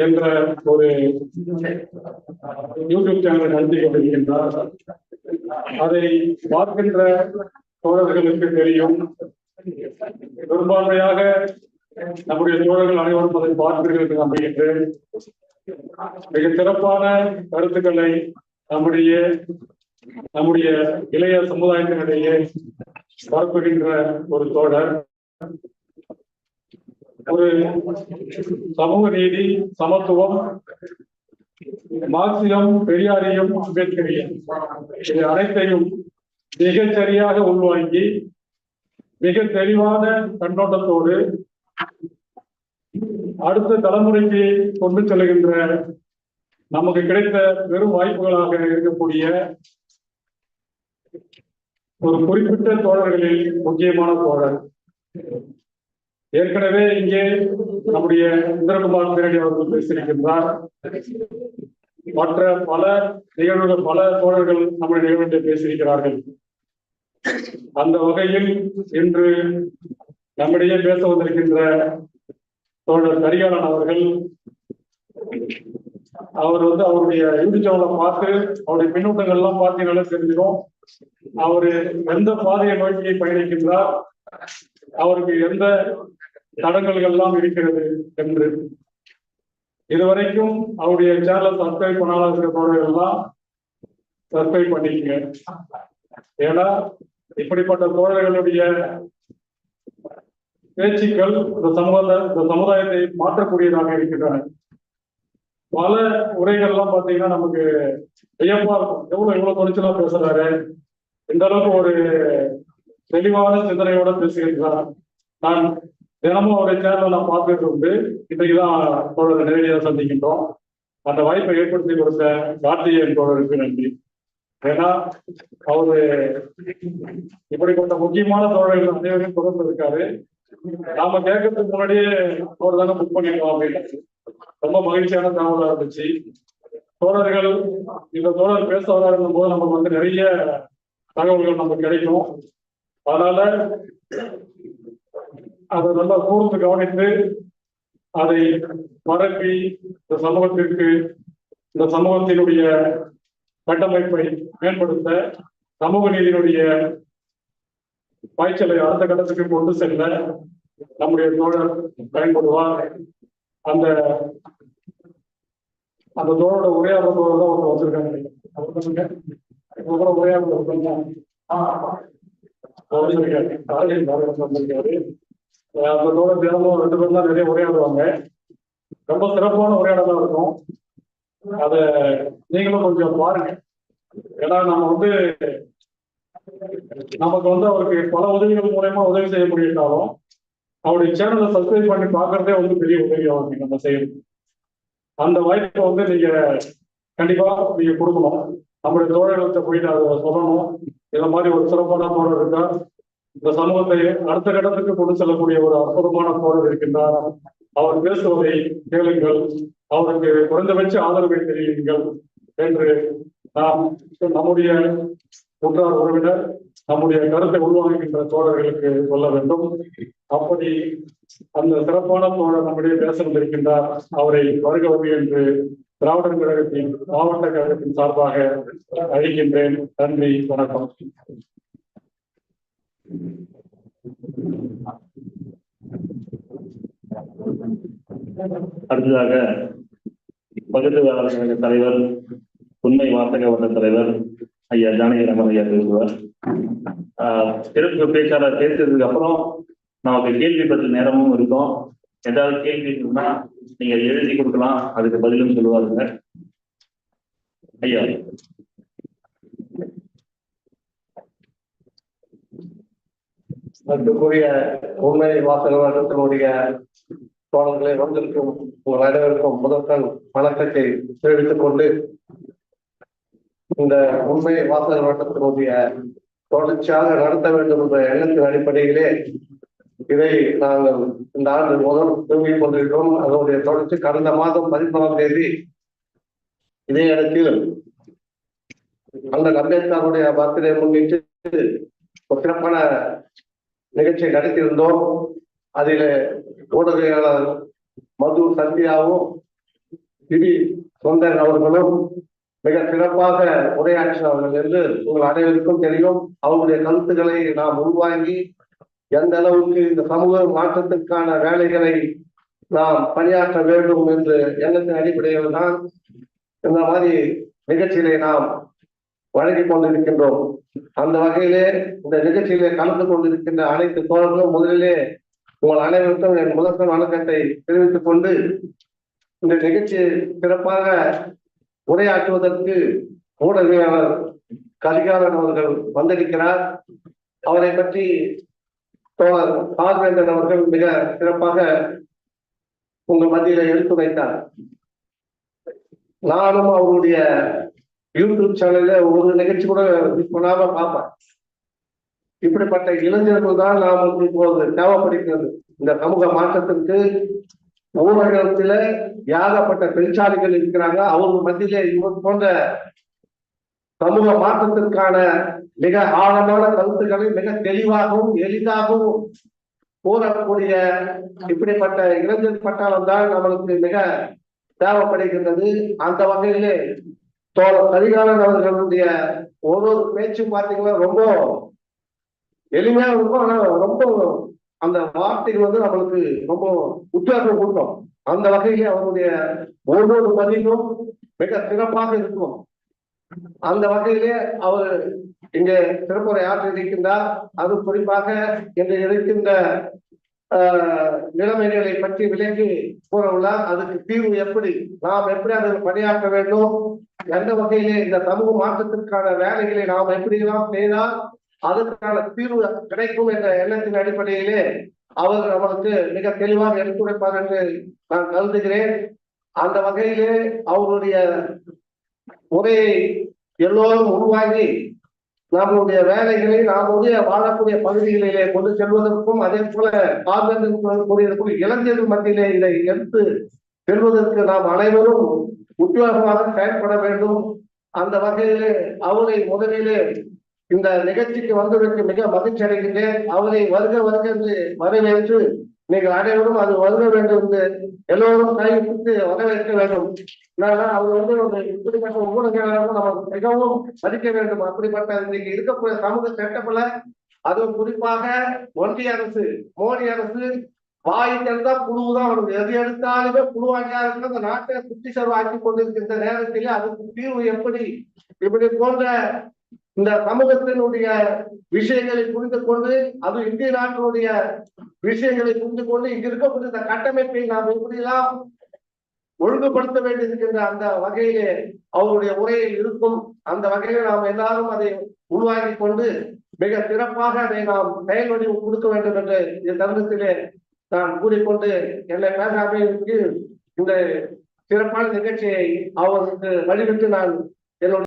என்ற ஒரு யூடியூப் சேனலை நடத்தி கொண்டிருக்கின்றார் அதை பார்க்கின்ற தோழர்களுக்கு தெரியும் பெரும்பான்மையாக நம்முடைய தோழர்கள் அனைவரும் அதை பார்ப்பீர்கள் என்று நம்புகின்றேன் மிக சிறப்பான கருத்துக்களை நம்முடைய நம்முடைய இளைய சமுதாயத்தினிடையே பரப்புகின்ற ஒரு தோழர். ஒரு சமூக நீதி சமத்துவம் மார்க்சியம் பெரியாரையும் அம்பேத்கரையும் இது அனைத்தையும் மிகச்சரியாக உள்வாங்கி மிக தெளிவான கண்ணோட்டத்தோடு அடுத்த தலைமுறைக்கு கொண்டு செல்கின்ற நமக்கு கிடைத்த பெரும் வாய்ப்புகளாக இருக்கக்கூடிய ஒரு குறிப்பிட்ட தோழர்களில் முக்கியமான தோழர். ஏற்கனவே இங்கே நம்முடைய இந்திரகுமார் திரடி அவர்கள் பேசியிருக்கின்றார். மற்ற பல நிகழ்வுகள் பல தோழர்கள் நம்முடைய நிகழ்வுகளை பேசியிருக்கிறார்கள். அந்த வகையில் இன்று நம்மிடையே பேச வந்திருக்கின்ற தோழர் கரிகாலன் அவர்கள் அவர் வந்து அவருடைய யூடியூப்ல பார்த்து அவருடைய பின்னூட்டங்கள் எல்லாம் பார்த்தீங்கன்னா தெரிஞ்சிடும் அவரு எந்த பாதையை நோக்கி பயணிக்கின்றார்? அவருக்கு எந்த தடங்கல்கள் எல்லாம் இருக்கிறது என்று. இதுவரைக்கும் அவருடைய சேனலை சப்ஸ்கிரைப் பண்ணாத இருக்கிறவர்கள் எல்லாம் சப்ஸ்கிரைப் பண்ணிக்கங்க. ஏன்னா இப்படிப்பட்ட தோழர்களுடைய பேச்சுக்கள் இந்த சமுதாய இந்த சமுதாயத்தை மாற்றக்கூடியதாக இருக்கின்றன. பல உரைகள்லாம் பாத்தீங்கன்னா நமக்கு வியப்பா இருக்கும். எவ்வளவு எவ்வளவு துணிச்சலா பேசுறாரு. இந்த அளவுக்கு ஒரு தெளிவான சிந்தனையோட பேசுகின்றார். நான் தினமும் அவருடைய சேனல் நான் பார்த்துட்டு உண்டு. இன்றைக்குதான் தோழரை நேரடியாக சந்திக்கின்றோம். அந்த வாய்ப்பை ஏற்படுத்தி கொடுத்த கார்த்திகேயன் தோழருக்கு நன்றி. ஏன்னா அவரு இப்படிப்பட்ட முக்கியமான தோழர்கள் அனைவரையும் தொடர்ந்து இருக்காரு. நாம கேட்கறதுக்கு முன்னாடியே அவர் தானே புக் பண்ணிருக்கோம் அப்படின்னு. ரொம்ப மகிழ்ச்சியான தகவலா இருந்துச்சு. தோழர்கள் இந்த தோழர் பேச வராருக்கும் போது நமக்கு வந்து நிறைய தகவல்கள் நமக்கு கிடைக்கும். அதனால அதை நல்லா கூர்ந்து கவனித்து அதை பரப்பி இந்த சமூகத்திற்கு இந்த சமூகத்தினுடைய கட்டமைப்பை மேம்படுத்த சமூக நீதியினுடைய பாய்ச்சலை அடுத்த கட்டத்துக்கு கொண்டு செல்ல நம்முடைய தோழர் பயன்படுவார். அந்த அந்த தோழோட உரையாடுற தான் ஒருத்தர் வந்திருக்காங்க அவர் வந்திருக்காரு. ராஜேஷ் பாரதி வந்திருக்காரு. அந்த தினமும் ரெண்டு பேரும் தான் நிறைய உரையாடுவாங்க ரொம்ப சிறப்பான உரையாடலா இருக்கும் அத நீங்களும் கொஞ்சம் பாருங்க ஏன்னா நம்ம வந்து நமக்கு வந்து அவருக்கு பல உதவிகள் மூலயமா உதவி செய்ய முடியிட்டாலும் அவருடைய சேனலை சப்ஸ்கிரைப் பண்ணி பாக்குறதே வந்து பெரிய உதவியாகும் நம்ம செய்யணும் அந்த வாய்ப்பை வந்து நீங்க கண்டிப்பா நீங்க கொடுக்கணும் நம்மளுடைய தோழர்களுக்கு போயிட்டு அதை சொல்லணும் இந்த மாதிரி ஒரு சிறப்பான தோழர் இருக்கா இந்த சமூகத்தை அடுத்த கட்டத்துக்கு கொண்டு செல்லக்கூடிய ஒரு அற்புதமான தோழர் இருக்கின்றார். அவர் பேசுவதை கேளுங்கள். அவருக்கு குறைந்தபட்ச ஆதரவை தெரியுங்கள் என்று நாம் நம்முடைய உற்றார் உறவினர் நம்முடைய கருத்தை உள்வாங்குகின்ற தோழர்களுக்கு சொல்ல வேண்டும். அப்படி அந்த சிறப்பான தோழர் நம்முடைய பேச வந்திருக்கின்றார். அவரை வருக என்று திராவிடர் கழகத்தின் மாவட்ட கழகத்தின் சார்பாக அழைக்கின்றேன். நன்றி வணக்கம். அடுத்ததாக பகுதியாளர் கழக தலைவர் உண்மை வாசக வட்ட தலைவர் ஐயா ஜானகிராமன் ஐயா பேசுவார். ஆஹ் சிறப்பு பேச்சாளர் பேசுறதுக்கு அப்புறம் நமக்கு கேள்வி பற்றி நேரமும் இருக்கும். ஏதாவது கேள்வி இருக்குன்னா நீங்க எழுதி கொடுக்கலாம். அதுக்கு பதிலும் சொல்லுவாருங்க. ஐயா. அன்புக்குரிய உண்மை வாசகத்தினுடைய தோழர்களை வந்திருக்கும் உங்கள் அனைவருக்கும் முதற்கண் வணக்கத்தை தெரிவித்துக் கொண்டு இந்த உண்மை வாசக வட்டத்தினுடைய தொடர்ச்சியாக நடத்த வேண்டும் என்ற எண்ணத்தின் அடிப்படையிலே இதை நாங்கள் இந்த ஆண்டு முதல் தூங்கிக் கொண்டிருக்கிறோம். அதனுடைய தொடர்ச்சி கடந்த மாதம் பதிமூணாம் தேதி இதே இடத்தில் அண்ணன் அம்பேத்கருடைய பர்த்டே முன்னிட்டு ஒரு சிறப்பான நிகழ்ச்சியை நடத்தியிருந்தோம். அதில் ஊடகவியலாளர் மது சந்தியாவும் திவி சொந்தன் அவர்களும் மிக சிறப்பாக உரையாற்றினார்கள் என்று உங்கள் அனைவருக்கும் தெரியும். அவருடைய கருத்துக்களை நாம் உள்வாங்கி எந்த அளவுக்கு இந்த சமூக மாற்றத்திற்கான வேலைகளை நாம் பணியாற்ற வேண்டும் என்று எண்ணத்தின் அடிப்படையில் தான் இந்த மாதிரி நிகழ்ச்சிகளை நாம் வழங்கி கொண்டிருக்கின்றோம். அந்த வகையிலே இந்த நிகழ்ச்சியிலே கலந்து கொண்டிருக்கின்ற அனைத்து தோழர்களும் முதலிலே உங்கள் அனைவருக்கும் என் முதற்கண் வணக்கத்தை தெரிவித்துக் கொண்டு இந்த நிகழ்ச்சி சிறப்பாக உரையாற்றுவதற்கு ஊடகவியலாளர் கரிகாலன் அவர்கள் வந்திருக்கிறார். அவரை பற்றி தோழர் ஆர்வேந்தன் அவர்கள் மிக சிறப்பாக உங்க மத்தியில எடுத்துரைத்தார் நானும் அவருடைய யூடியூப் சேனல்ல ஒரு நிகழ்ச்சி கூட பண்ணாம பார்ப்பேன். இப்படிப்பட்ட இளைஞர்கள் தான் நாம் இப்போது தேவைப்படுகிறது. இந்த சமூக மாற்றத்திற்கு ஊரகத்துல ஏகப்பட்ட பெருச்சாலிகள் இருக்கிறாங்க. அவங்க மத்தியில இவர் போன்ற சமூக மாற்றத்திற்கான மிக ஆழமான கருத்துக்களை மிக தெளிவாகவும் எளிதாகவும் கூறக்கூடிய இப்படிப்பட்ட இளைஞர் பட்டாளம் தான் நம்மளுக்கு மிக தேவைப்படுகின்றது. அந்த வகையிலே தோழர் கரிகாலன் அவர்களுடைய ஒரு ஒரு பேச்சும் பார்த்தீங்கன்னா ரொம்ப எளிமையா இருக்கும் ஆனா ரொம்ப அந்த வார்த்தைகள் வந்து நம்மளுக்கு ரொம்ப உற்சாகம் கொடுக்கும். அந்த வகையிலே அவருடைய ஒவ்வொரு பதிலும் மிக சிறப்பாக இருக்கும். அந்த வகையிலே அவர் இங்கே திருப்புரை ஆற்றியிருக்கின்றார். அது குறிப்பாக இன்று இருக்கின்ற நிலைமைகளை பற்றி விலகி கூறவுள்ளார். அதுக்கு தீர்வு எப்படி நாம் எப்படி அதில் பணியாற்ற வேண்டும்? எந்த வகையிலே இந்த சமூக மாற்றத்திற்கான வேலைகளை நாம் எப்படியெல்லாம் செய்தால் அதற்கான தீர்வு கிடைக்கும் என்ற எண்ணத்தின் அடிப்படையிலே அவர் நம்மளுக்கு மிக தெளிவாக எடுத்துரைப்பார் என்று நான் கருதுகிறேன். அந்த வகையிலே அவருடைய உரையை எல்லோரும் உருவாகி நம்முடைய வேலைகளை நம்முடைய வாழக்கூடிய பகுதிகளிலே கொண்டு செல்வதற்கும் அதே போல கார்பன் கூடிய இளைஞர்கள் மத்தியிலே இதை எடுத்து செல்வதற்கு நாம் அனைவரும் உத்தியோகமாக செயல்பட வேண்டும். அந்த வகையிலே அவரை முதலிலே இந்த நிகழ்ச்சிக்கு வந்ததற்கு மிக மகிழ்ச்சி அடைகின்றேன் அவரை வருக வருக என்று வரவேற்று நீங்கள் அனைவரும் அது வருக வேண்டும் என்று எல்லோரும் கைவிட்டு வரவேற்க வேண்டும். அவர் வந்து ஒரு இப்படிப்பட்ட ஊடகங்களும் நம்ம மிகவும் மதிக்க வேண்டும். அப்படிப்பட்ட இன்னைக்கு இருக்கக்கூடிய சமூக செட்டப்ல அதுவும் குறிப்பாக ஒன்றிய அரசு மோடி அரசு வாய் திறந்தா புழுவுதான் வருது. எது எடுத்தாலுமே புழுவாண்டியா இருக்கு அந்த நாட்டை குட்டி சர்வாக்கி கொண்டிருக்கின்ற நேரத்திலே அதுக்கு தீர்வு எப்படி? இப்படி போன்ற இந்த சமூகத்தினுடைய விஷயங்களை புரிந்து கொண்டு அது இந்திய நாட்டினுடைய விஷயங்களை புரிந்து கொண்டு இங்க இருக்கக்கூடிய இந்த கட்டமைப்பை நாம் எப்படியெல்லாம் ஒழுங்குபடுத்த வேண்டியிருக்கின்ற அந்த வகையிலே அவருடைய உரையில் இருக்கும். அந்த வகையில் நாம் எல்லாரும் அதை உருவாக்கி கொண்டு மிக சிறப்பாக அதை நாம் செயல் வடிவம் கொடுக்க வேண்டும் என்று இந்த தருணத்திலே நான் கூறிக்கொண்டு என்னை பேசாமைக்கு இந்த சிறப்பான நிகழ்ச்சியை அவருக்கு வழிவிட்டு நான் என்னுடைய